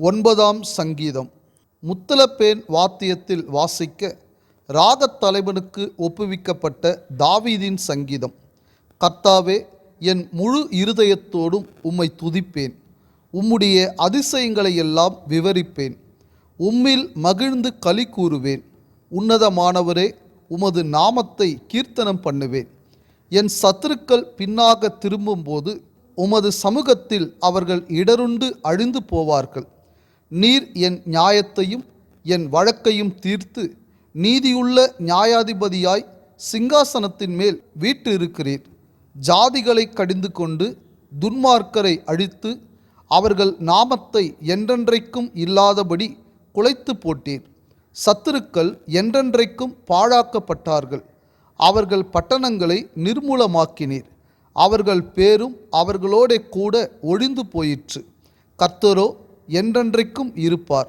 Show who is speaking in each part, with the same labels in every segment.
Speaker 1: ஒன்பதாம் சங்கீதம். முத்தலப்பேன் வாத்தியத்தில் வாசிக்க ராகத் தலைவனுக்கு ஒப்புவிக்கப்பட்ட தாவீதின் சங்கீதம். கர்த்தாவே என் முழு இருதயத்தோடும் உம்மை துதிப்பேன். உம்முடைய அதிசயங்களை எல்லாம் விவரிப்பேன். உம்மில் மகிழ்ந்து களி கூறுவேன். உன்னதமானவரே உமது நாமத்தை கீர்த்தனம் பண்ணுவேன். என் சத்துருக்கள் பின்னாக திரும்பும்போது உமது சமூகத்தில் அவர்கள் இடருண்டு அழிந்து போவார்கள். நீர் என் நியாயத்தையும் என் வழக்கையும் தீர்த்து நீதியுள்ள நியாயாதிபதியாய் சிங்காசனத்தின் மேல் வீட்டு இருக்கிறீர் ஜாதிகளை கடிந்து கொண்டு துன்மார்க்கரை அழித்து அவர்கள் நாமத்தை என்றென்றைக்கும் இல்லாதபடி குலைத்து போட்டீர். சத்துருக்கள் என்றென்றைக்கும் பாழாக்கப்பட்டார்கள். அவர்கள் பட்டணங்களை நிர்மூலமாக்கினீர். அவர்கள் பேரும் அவர்களோடே கூட ஒழிந்து போயிற்று. கர்த்தரோ என்றென்றைக்கும் இருப்பார்.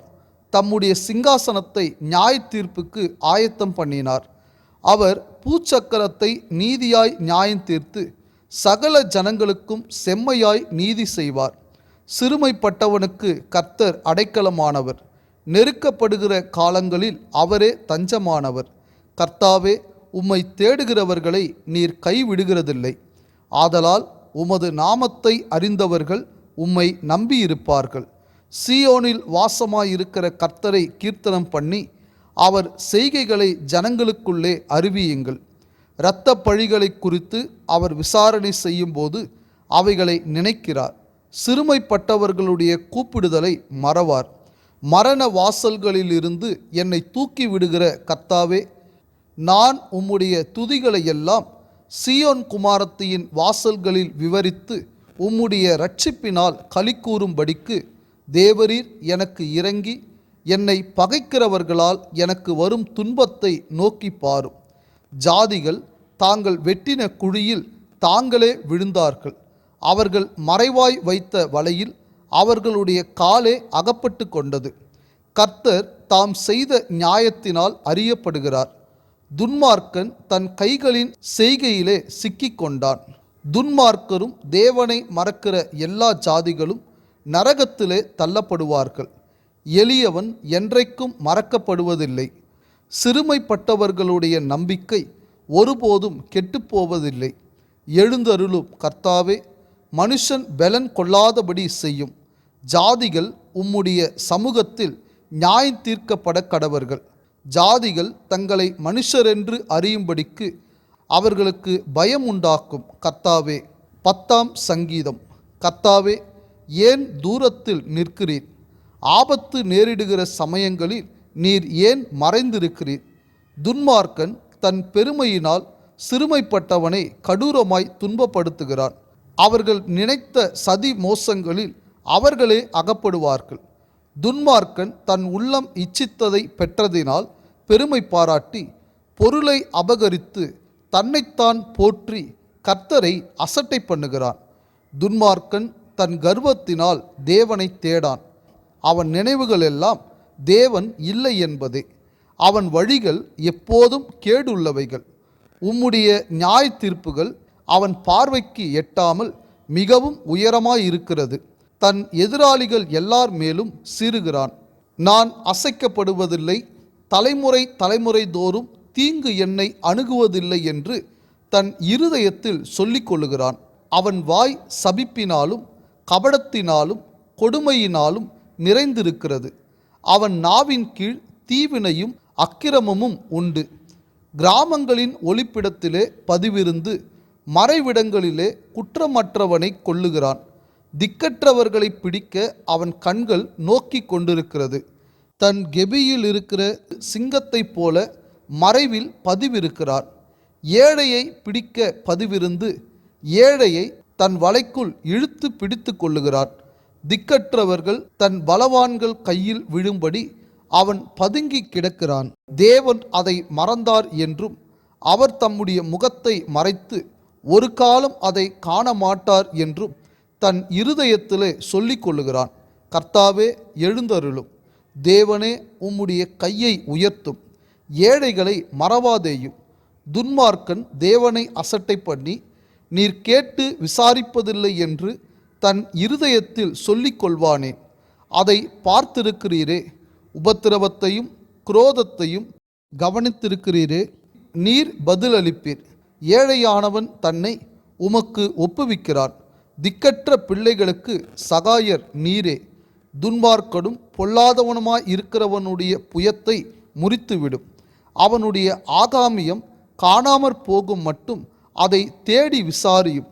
Speaker 1: தம்முடைய சிங்காசனத்தை நியாய தீர்ப்புக்கு ஆயத்தம் பண்ணினார். அவர் பூச்சக்கரத்தை நீதியாய் நியாயம் தீர்த்து சகல ஜனங்களுக்கும் செம்மையாய் நீதி செய்வார். சிறுமைப்பட்டவனுக்கு கர்த்தர் அடைக்கலமானவர். நெருக்கப்படுகிற காலங்களில் அவரே தஞ்சமானவர். கர்த்தாவே உம்மை தேடுகிறவர்களை நீர் கைவிடுகிறதில்லை. ஆதலால் உமது நாமத்தை அறிந்தவர்கள் உம்மை நம்பியிருப்பார்கள். சீயோனில் வாசமாயிருக்கிற கர்த்தரை கீர்த்தனம் பண்ணி அவர் செய்கைகளை ஜனங்களுக்குள்ளே அறிவியுங்கள். இரத்த பழிகளை குறித்து அவர் விசாரணை செய்யும்போது அவைகளை நினைக்கிறார். சிறுமைப்பட்டவர்களுடைய கூப்பிடுதலை மறவார். மரண வாசல்களிலிருந்து என்னை தூக்கி விடுகிற கர்த்தாவே நான் உம்முடைய துதிகளை எல்லாம் சியோன் குமாரத்தியின் வாசல்களில் விவரித்து உம்முடைய ரட்சிப்பினால் கலிக்கூறும்படிக்கு தேவரீர் எனக்கு இறங்கி என்னை பகைக்கிறவர்களால் எனக்கு வரும் துன்பத்தை நோக்கி பாரும். ஜாதிகள் தாங்கள் வெட்டின குழியில் தாங்களே விழுந்தார்கள். அவர்கள் மறைவாய் வைத்த வலையில் அவர்களுடைய காலே அகப்பட்டு கொண்டது. கர்த்தர் தாம் செய்த நியாயத்தினால் அறியப்படுகிறார். துன்மார்க்கன் தன் கைகளின் செய்கையிலே சிக்கிக்கொண்டான் துன்மார்க்கரும் தேவனை மறக்கிற எல்லா ஜாதிகளும் நரகத்திலே தள்ளப்படுவார்கள். எளியவன் என்றைக்கும் மறக்கப்படுவதில்லை. சிறுமைப்பட்டவர்களுடைய நம்பிக்கை ஒருபோதும் கெட்டுப்போவதில்லை. எழுந்தருளும் கர்த்தாவே மனுஷன் பலன் கொள்ளாதபடி செய்யும். ஜாதிகள் உம்முடைய சமூகத்தில் நியாயம் தீர்க்கப்பட கடவர்கள். ஜாதிகள் தங்களை மனுஷரென்று அறியும்படிக்கு அவர்களுக்கு பயம் உண்டாக்கும். கர்த்தாவே பத்தாம் சங்கீதம். கர்த்தாவே ஏன் தூரத்தில் நிற்கிறீர்? ஆபத்து நேரிடுகிற சமயங்களில் நீர் ஏன் மறைந்திருக்கிறீர்? துன்மார்க்கன் தன் பெருமையினால் சிறுமைப்பட்டவனை கடூரமாய் துன்பப்படுத்துகிறான். அவர்கள் நினைத்த சதி மோசங்களில் அவர்களே அகப்படுவார்கள். துன்மார்க்கன் தன் உள்ளம் இச்சித்ததை பெற்றதினால் பெருமை பாராட்டி பொருளை அபகரித்து தன்னைத்தான் போற்றி கர்த்தரை அசட்டை பண்ணுகிறான். துன்மார்க்கன் தன் கர்வத்தினால் தேவனை தேடான். அவன் நினைவுகள் எல்லாம் தேவன் இல்லை என்பதே. அவன் வழிகள் எப்போதும் கேடுள்ளவைகள். உம்முடைய நியாய தீர்ப்புகள் அவன் பார்வைக்கு எட்டாமல் மிகவும் உயரமாயிருக்கிறது. தன் எதிராளிகள் எல்லார் மேலும் சீறுகிறான். நான் அசைக்கப்படுவதில்லை தலைமுறை தலைமுறை தோறும் தீங்கு என்னை அணுகுவதில்லை என்று தன் இருதயத்தில் சொல்லிக் கொள்ளுகிறான் அவன் வாய் சபிப்பினாலும் கபடத்தினாலும் கொடுமையினாலும் நிறைந்திருக்கிறது. அவன் நாவின் கீழ் தீவினையும் அக்கிரமமும் உண்டு. கிராமங்களின் ஒளிப்பிடத்திலே பதிவிருந்து மறைவிடங்களிலே குற்றமற்றவனை கொள்ளுகிறான் திக்கற்றவர்களை பிடிக்க அவன் கண்கள் நோக்கி கொண்டிருக்கிறது. தன் கெபியில் இருக்கிற சிங்கத்தைப் போல மறைவில் பதிவிருக்கிறான். ஏழையை பிடிக்க பதிவிருந்து ஏழையை தன் வலைக்குள் இழுத்து பிடித்து கொள்ளுகிறான் திக்கற்றவர்கள் தன் பலவான்கள் கையில் விழும்படி அவன் பதுங்கி கிடக்கிறான். தேவன் அதை மறந்தார் என்றும் அவர் தம்முடைய முகத்தை மறைத்து ஒரு காலம் அதை காண மாட்டார் என்றும் தன் இருதயத்திலே சொல்லிக் கொள்ளுகிறான். கர்த்தாவே எழுந்தருளும். தேவனே உம்முடைய கையை உயர்த்தும். ஏழைகளை மறவாதேயும். துன்மார்க்கன் தேவனை அசட்டை பண்ணி நீர் கேட்டு விசாரிப்பதில்லை என்று தன் இருதயத்தில் சொல்லிக் கொள்வானேன் அதை பார்த்திருக்கிறீரே உபத்திரவத்தையும் குரோதத்தையும் கவனித்திருக்கிறீரே நீர் பதிலளிப்பீர். ஏழையானவன் தன்னை உமக்கு ஒப்புவிக்கிறான். திக்கற்ற பிள்ளைகளுக்கு சகாயர் நீரே. துன்பார்க்கடும் பொல்லாதவனுமாய் இருக்கிறவனுடைய புயத்தை முறித்துவிடும். அவனுடைய ஆகாமியம் காணாமற் போகும் மட்டும் அதை தேடி விசாரியும்.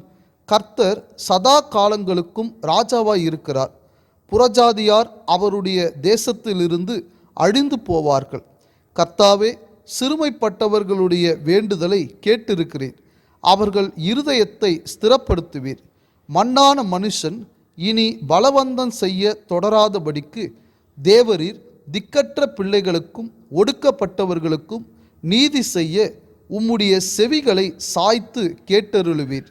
Speaker 1: கர்த்தர் சதா காலங்களுக்கும் ராஜாவாய் இருக்கிறார். புறஜாதியார் அவருடைய தேசத்திலிருந்து அழிந்து போவார்கள். கர்த்தாவே சிறுமைப்பட்டவர்களுடைய வேண்டுதலை கேட்டிருக்கிறேன். அவர்கள் இருதயத்தை ஸ்திரப்படுத்துவீர். மண்ணான மனுஷன் இனி பலவந்தம் செய்ய தொடராதபடிக்கு தேவரீர் திக்கற்ற பிள்ளைகளுக்கும் ஒடுக்கப்பட்டவர்களுக்கும் நீதி செய்ய உம்முடைய செவிகளை சாய்த்து கேட்டருளுவீர்.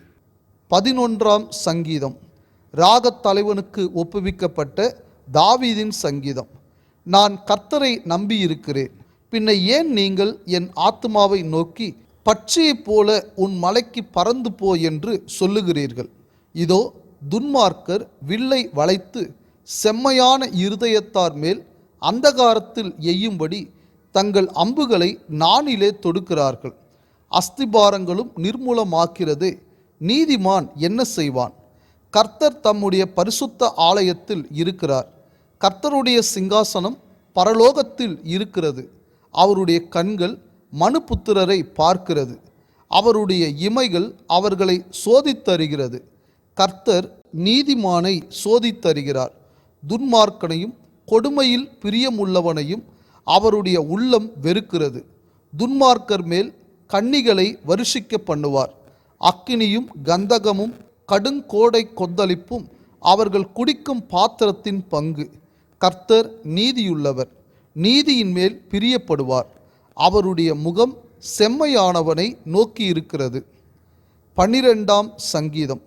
Speaker 1: பதினொன்றாம் சங்கீதம். ராகத் தலைவனுக்கு ஒப்புவிக்கப்பட்ட தாவீதின் சங்கீதம். நான் கர்த்தரை நம்பியிருக்கிறேன். பின்ன ஏன் நீங்கள் என் ஆத்மாவை நோக்கி பட்சியைப் போல உன் மலைக்கு பறந்து போ என்று சொல்லுகிறீர்கள்? இதோ துன்மார்க்கர் வில்லை வளைத்து செம்மையான இருதயத்தார் மேல் அந்தகாரத்தில் எய்யும்படி தங்கள் அம்புகளை நானிலே தொடுக்கிறார்கள். அஸ்திபாரங்களும் நிர்மூலமாக்கிறது. நீதிமான் என்ன செய்வான்? கர்த்தர் தம்முடைய பரிசுத்த ஆலயத்தில் இருக்கிறார். கர்த்தருடைய சிங்காசனம் பரலோகத்தில் இருக்கிறது. அவருடைய கண்கள் மனுபுத்திரரை பார்க்கிறது. அவருடைய இமைகள் அவர்களை சோதித்தருகிறது கர்த்தர் நீதிமானை சோதித்தருகிறார் துன்மார்க்கனையும் கொடுமையில் பிரியமுள்ளவனையும் அவருடைய உள்ளம் வெறுக்கிறது. துன்மார்க்கர் மேல் கன்னிகளை வருஷிக்க பண்ணுவார். அக்கினியும் கந்தகமும் கடுங்கோடை கொந்தளிப்பும் அவர்கள் குடிக்கும் பாத்திரத்தின் பங்கு. கர்த்தர் நீதியுள்ளவர். நீதியின் மேல் பிரியப்படுவார். அவருடைய முகம் செம்மையானவனை நோக்கி இருக்கிறது பன்னிரெண்டாம் சங்கீதம்.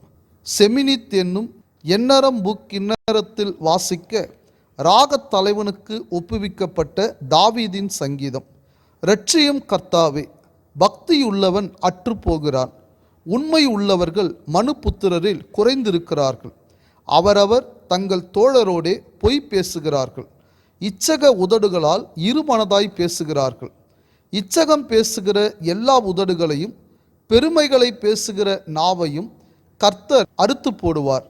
Speaker 1: செமினித் என்னும் எண்ணரம்பு கிண்ணறத்தில் வாசிக்க ராகத் தலைவனுக்கு ஒப்புவிக்கப்பட்ட தாவீதின் சங்கீதம். இரட்சியும் கர்த்தாவே பக்தியுள்ளவன் அற்றுப்போகிறான். உண்மை உள்ளவர்கள் மனு புத்திரரில் குறைந்திருக்கிறார்கள். அவரவர் தங்கள் தோழரோடே பொய் பேசுகிறார்கள். இச்சக உதடுகளால் இருமனதாய் பேசுகிறார்கள். இச்சகம் பேசுகிற எல்லா உதடுகளையும் பெருமைகளை பேசுகிற நாவையும் கர்த்தர் அறுத்து போடுவார்.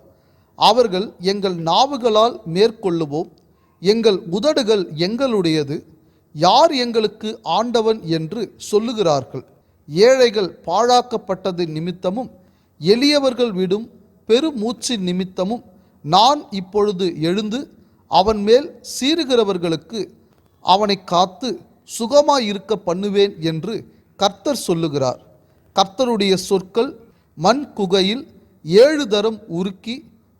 Speaker 1: அவர்கள் எங்கள் நாவுகளால் மேற்கொள்ளுவோம். எங்கள் உதடுகள் எங்களுடையது. யார் எங்களுக்கு ஆண்டவன் என்று சொல்லுகிறார்கள்? ஏழைகள் பாழாக்கப்பட்டது நிமித்தமும் எளியவர்கள் விடும் பெருமூச்சு நிமித்தமும் நான் இப்பொழுது எழுந்து அவன் மேல் சீறுகிறவர்களுக்கு அவனை காத்து சுகமாயிருக்க பண்ணுவேன் என்று கர்த்தர் சொல்லுகிறார். கர்த்தருடைய சொற்கள் மண் குகையில் ஏழு தரம் உருக்கி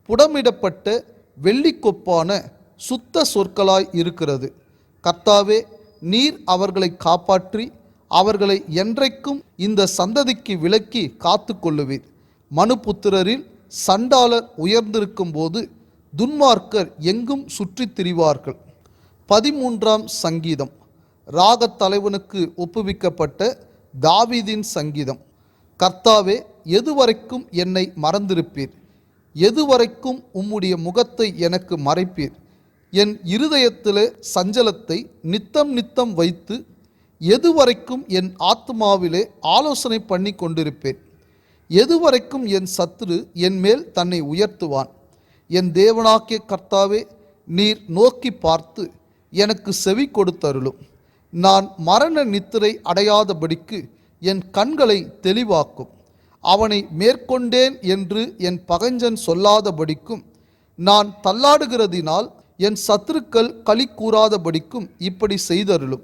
Speaker 1: புடமிடப்பட்ட வெள்ளிக்கொப்பான சுத்த சொற்களாய் இருக்கிறது. கர்த்தாவே நீர் அவர்களை காப்பாற்றி அவர்களை என்றைக்கும் இந்த சந்ததிக்கு விலக்கி காத்து கொள்ளுவீர் மனுபுத்திரரில் சண்டாளர் உயர்ந்திருக்கும் போது துன்மார்க்கர் எங்கும் சுற்றித் திரிவார்கள். பதிமூன்றாம் சங்கீதம். ராகத் தலைவனுக்கு ஒப்புவிக்கப்பட்ட தாவீதின் சங்கீதம். கர்த்தாவே எதுவரைக்கும் என்னை மறந்திருப்பீர்? எதுவரைக்கும் உம்முடைய முகத்தை எனக்கு மறைப்பீர்? என் இருதயத்திலே சஞ்சலத்தை நித்தம் நித்தம் வைத்து எதுவரைக்கும் என் ஆத்மாவிலே ஆலோசனை பண்ணி கொண்டிருப்பேன். எதுவரைக்கும் என் சத்துரு என் மேல் தன்னை உயர்த்துவான். என் தேவனாக்கிய கர்த்தாவே நீர் நோக்கி பார்த்து எனக்கு செவி கொடுத்தருளும். நான் மரண நித்திரை அடையாதபடிக்கு என் கண்களை தெளிவாக்கும். அவனை மேற்கொண்டேன் என்று என் பகைஞ்சன் சொல்லாதபடிக்கும் நான் தள்ளாடுகிறதினால் என் சத்துருக்கள் களி கூறாதபடிக்கும் இப்படி செய்தருளும்.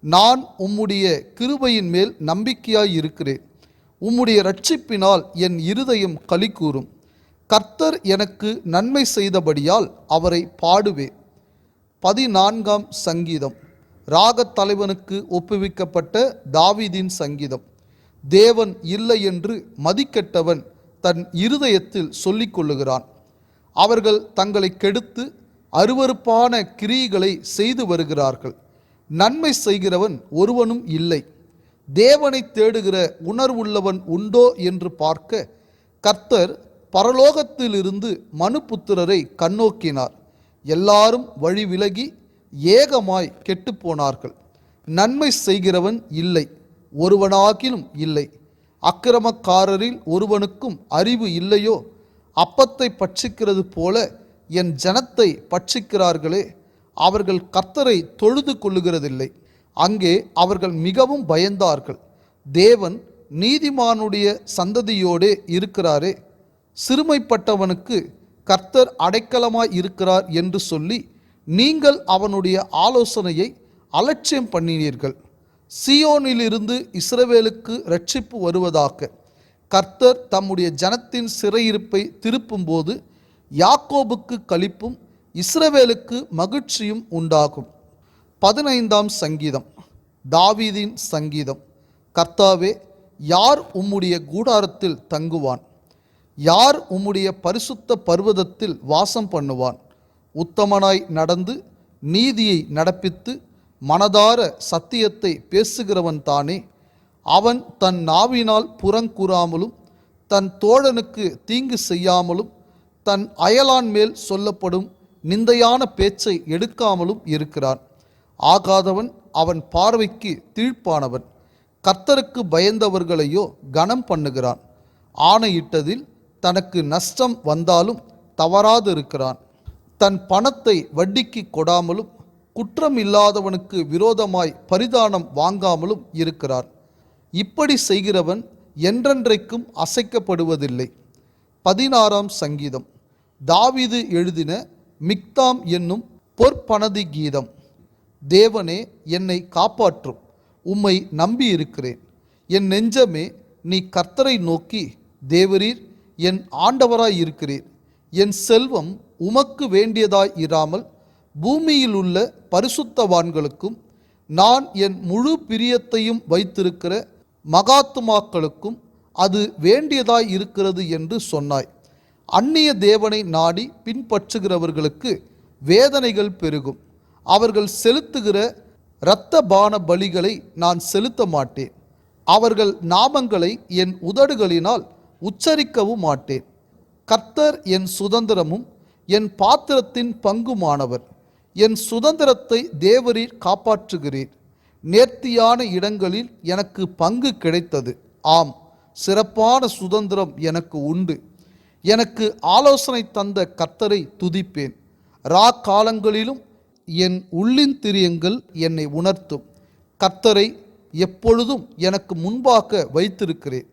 Speaker 1: நான் உம்முடைய கிருபையின் மேல் நம்பிக்கையாய் இருக்கிறேன். உம்முடைய ரட்சிப்பினால் என் இருதயம் களி கூறும். கர்த்தர் எனக்கு நன்மை செய்தபடியால் அவரை பாடுவேன். பதினான்காம் சங்கீதம். ராகத் தலைவனுக்கு ஒப்புவிக்கப்பட்ட தாவிதின் சங்கீதம். தேவன் இல்லை என்று மதிக்கெட்டவன் தன் இருதயத்தில் சொல்லிக்கொள்ளுகிறான். அவர்கள் தங்களை கெடுத்து அருவருப்பான கிரியைகளை செய்து வருகிறார்கள். நன்மை செய்கிறவன் ஒருவனும் இல்லை. தேவனை தேடுகிற உணர்வுள்ளவன் உண்டோ என்று பார்க்க கர்த்தர் பரலோகத்திலிருந்து மனுபுத்திரரை கண்ணோக்கினார். எல்லாரும் வழி விலகி ஏகமாய் கெட்டுப்போனார்கள். நன்மை செய்கிறவன் இல்லை ஒருவனாகிலும் இல்லை. அக்கிரமக்காரரில் ஒருவனுக்கும் அறிவு இல்லையோ? அப்பத்தை பட்சிக்கிறது போல என் ஜனத்தை பட்சிக்கிறார்களே அவர்கள் கர்த்தரை தொழுது கொள்ளுகிறதில்லை. அங்கே அவர்கள் மிகவும் பயந்தார்கள். தேவன் நீதிமானுடைய சந்ததியோடே இருக்கிறாரே சிறுமைப்பட்டவனுக்கு கர்த்தர் அடைக்கலமாய் இருக்கிறார் என்று சொல்லி நீங்கள் அவனுடைய ஆலோசனையை அலட்சியம் பண்ணினீர்கள். சியோனிலிருந்து இஸ்ரவேலுக்கு ரட்சிப்பு வருவதாக. கர்த்தர் தம்முடைய ஜனத்தின் சிறையிருப்பை திருப்பும்போது யாக்கோபுக்கு களிப்பும் இஸ்ரவேலுக்கு மகிழ்ச்சியும் உண்டாகும். பதினைந்தாம் சங்கீதம். தாவீதின் சங்கீதம். கர்த்தாவே யார் உம்முடைய கூடாரத்தில் தங்குவான்? யார் உம்முடைய பரிசுத்த பர்வதத்தில் வாசம் பண்ணுவான்? உத்தமனாய் நடந்து நீதியை நடப்பித்து மனதார சத்தியத்தை பேசுகிறவன் தானே? அவன் தன் நாவினால் புறங்கூறாமலும் தன் தோழனுக்கு தீங்கு செய்யாமலும் தன் அயலான் மேல் சொல்லப்படும் நிந்தையான பேச்சை எடுக்காமலும் இருக்கிறான். ஆகாதவன் அவன் பார்வைக்கு தீழ்ப்பானவன். கர்த்தருக்கு பயந்தவர்களையோ கனம் பண்ணுகிறான். ஆணையிட்டதில் தனக்கு நஷ்டம் வந்தாலும் தவறாது இருக்கிறான் தன் பணத்தை வட்டிக்கு கொடாமலும் குற்றம் இல்லாதவனுக்கு விரோதமாய் பரிதானம் வாங்காமலும் இருக்கிறான். இப்படி செய்கிறவன் என்றென்றைக்கும் அசைக்கப்படுவதில்லை. பதினாறாம் சங்கீதம். தாவிது எழுதின மிக்தாம் என்னும் பொற்பனதி கீதம். தேவனே என்னை காப்பாற்றும். உம்மை நம்பியிருக்கிறேன். என் நெஞ்சமே நீ கர்த்தரை நோக்கி தேவரீர் என் ஆண்டவராய் இருக்கிறீர். என் செல்வம் உமக்கு வேண்டியதாய் இராமல் பூமியில் உள்ள பரிசுத்தவான்களுக்கும் நான் என் முழு பிரியத்தையும் வைத்திருக்கிற மகாத்துமாக்களுக்கும் அது வேண்டியதாய் இருக்கிறது என்று சொன்னாய். அந்நிய தேவனை நாடி பின்பற்றுகிறவர்களுக்கு வேதனைகள் பெருகும். அவர்கள் செலுத்துகிற இரத்த பான பலிகளை நான் செலுத்த மாட்டேன். அவர்கள் நாமங்களை என் உதடுகளினால் உச்சரிக்கவும் மாட்டேன். கர்த்தர் என் சுதந்திரமும் என் பாத்திரத்தின் பங்குமானவர். என் சுதந்திரத்தை தேவரீர் காப்பாற்றுகிறீர். நேர்த்தியான இடங்களில் எனக்கு பங்கு கிடைத்தது. ஆம். சிறப்பான சுதந்திரம் எனக்கு உண்டு. எனக்கு ஆலோசனை தந்த கத்தரை துதிப்பேன். ரா காலங்களிலும் என் உள்ளின் திரியங்கள் என்னை உணர்த்தும். கத்தரை எப்பொழுதும் எனக்கு முன்பாக வைத்திருக்கிறேன்.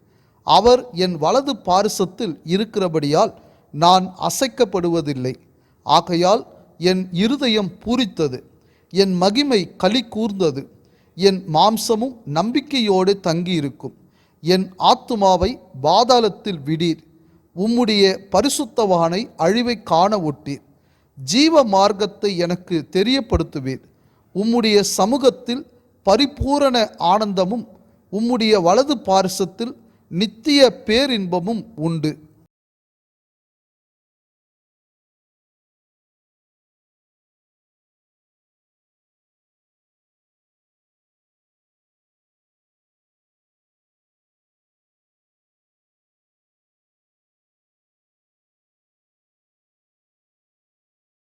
Speaker 1: அவர் என் வலது பாரிசத்தில் இருக்கிறபடியால் நான் அசைக்கப்படுவதில்லை. ஆகையால் என் இருதயம் பூரித்தது. என் மகிமை களி கூர்ந்தது. என் மாம்சமும் நம்பிக்கையோடு தங்கியிருக்கும். என் ஆத்துமாவை பாதாளத்தில் விடீர். உம்முடைய பரிசுத்தவானை அழிவை காண ஒட்டீர். ஜீவ மார்க்கத்தை எனக்கு தெரியப்படுத்துவீர். உம்முடைய சமூகத்தில் பரிபூரண ஆனந்தமும் உம்முடைய வலது பாரிசத்தில் நித்திய பேரின்பமும் உண்டு.